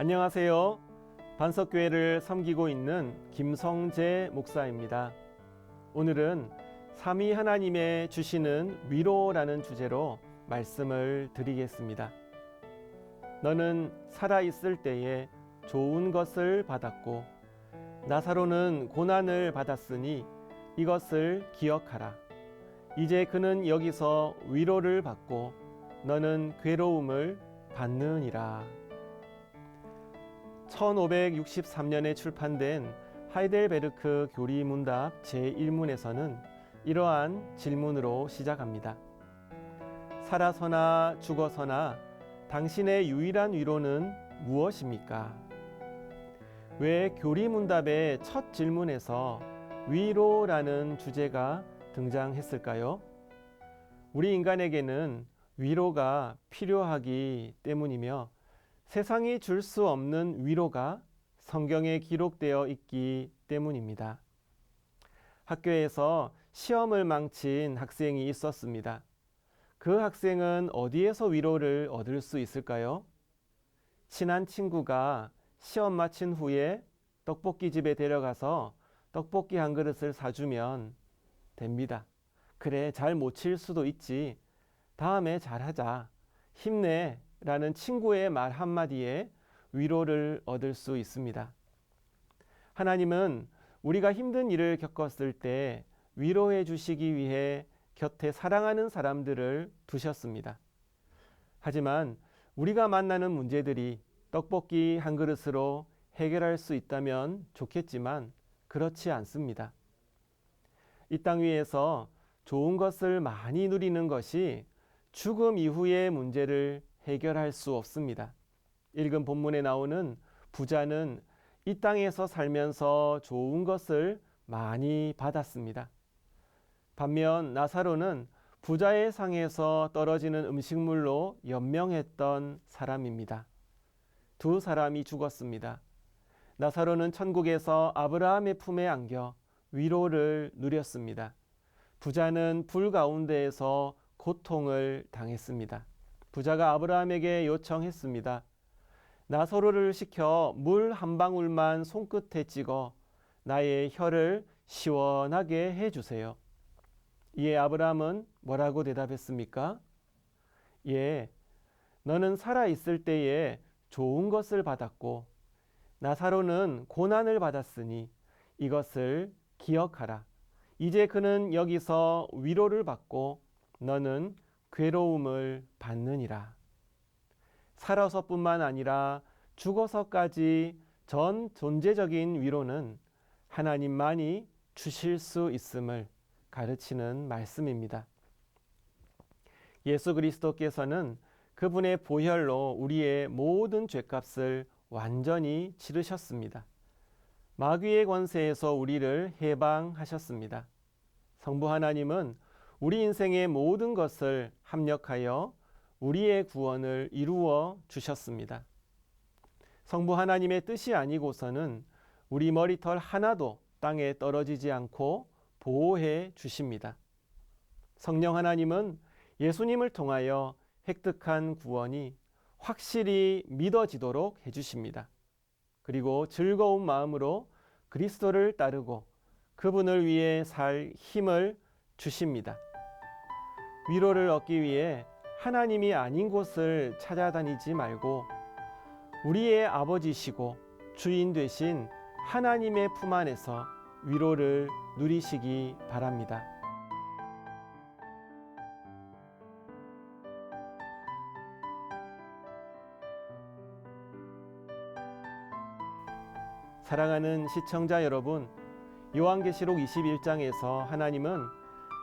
안녕하세요. 반석교회를 섬기고 있는 김성재 목사입니다. 오늘은 삼위 하나님의 주시는 위로라는 주제로 말씀을 드리겠습니다. 너는 살아있을 때에 좋은 것을 받았고 나사로는 고난을 받았으니 이것을 기억하라. 이제 그는 여기서 위로를 받고 너는 괴로움을 받느니라. 1563년에 출판된 하이델베르크 교리문답 제1문에서는 이러한 질문으로 시작합니다. 살아서나 죽어서나 당신의 유일한 위로는 무엇입니까? 왜 교리문답의 첫 질문에서 위로라는 주제가 등장했을까요? 우리 인간에게는 위로가 필요하기 때문이며 세상이 줄 수 없는 위로가 성경에 기록되어 있기 때문입니다. 학교에서 시험을 망친 학생이 있었습니다. 그 학생은 어디에서 위로를 얻을 수 있을까요? 친한 친구가 시험 마친 후에 떡볶이 집에 데려가서 떡볶이 한 그릇을 사주면 됩니다. 그래, 잘 못 칠 수도 있지. 다음에 잘하자. 힘내. 라는 친구의 말 한마디에 위로를 얻을 수 있습니다. 하나님은 우리가 힘든 일을 겪었을 때 위로해 주시기 위해 곁에 사랑하는 사람들을 두셨습니다. 하지만 우리가 만나는 문제들이 떡볶이 한 그릇으로 해결할 수 있다면 좋겠지만 그렇지 않습니다. 이 땅 위에서 좋은 것을 많이 누리는 것이 죽음 이후의 문제를 해결할 수 없습니다. 읽은 본문에 나오는 부자는 이 땅에서 살면서 좋은 것을 많이 받았습니다. 반면 나사로는 부자의 상에서 떨어지는 음식물로 연명했던 사람입니다. 두 사람이 죽었습니다. 나사로는 천국에서 아브라함의 품에 안겨 위로를 누렸습니다. 부자는 불 가운데에서 고통을 당했습니다. 부자가 아브라함에게 요청했습니다. 나서로를 시켜 물 한 방울만 손끝에 찍어 나의 혀를 시원하게 해 주세요. 이에 아브라함은 뭐라고 대답했습니까? 예, 너는 살아 있을 때에 좋은 것을 받았고 나사로는 고난을 받았으니 이것을 기억하라. 이제 그는 여기서 위로를 받고 너는 괴로움을 받느니라. 살아서뿐만 아니라 죽어서까지 전 존재적인 위로는 하나님만이 주실 수 있음을 가르치는 말씀입니다. 예수 그리스도께서는 그분의 보혈로 우리의 모든 죄값을 완전히 치르셨습니다. 마귀의 권세에서 우리를 해방하셨습니다. 성부 하나님은 우리 인생의 모든 것을 합력하여 우리의 구원을 이루어 주셨습니다. 성부 하나님의 뜻이 아니고서는 우리 머리털 하나도 땅에 떨어지지 않고 보호해 주십니다. 성령 하나님은 예수님을 통하여 획득한 구원이 확실히 믿어지도록 해주십니다. 그리고 즐거운 마음으로 그리스도를 따르고 그분을 위해 살 힘을 주십니다. 위로를 얻기 위해 하나님이 아닌 곳을 찾아다니지 말고 우리의 아버지시고 주인 되신 하나님의 품 안에서 위로를 누리시기 바랍니다. 사랑하는 시청자 여러분, 요한계시록 21장에서 하나님은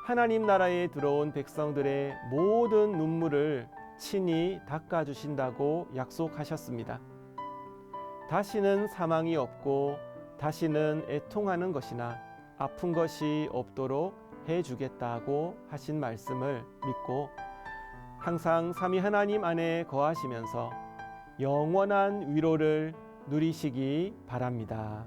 하나님 나라에 들어온 백성들의 모든 눈물을 친히 닦아주신다고 약속하셨습니다. 다시는 사망이 없고 다시는 애통하는 것이나 아픈 것이 없도록 해주겠다고 하신 말씀을 믿고 항상 삼위 하나님 안에 거하시면서 영원한 위로를 누리시기 바랍니다.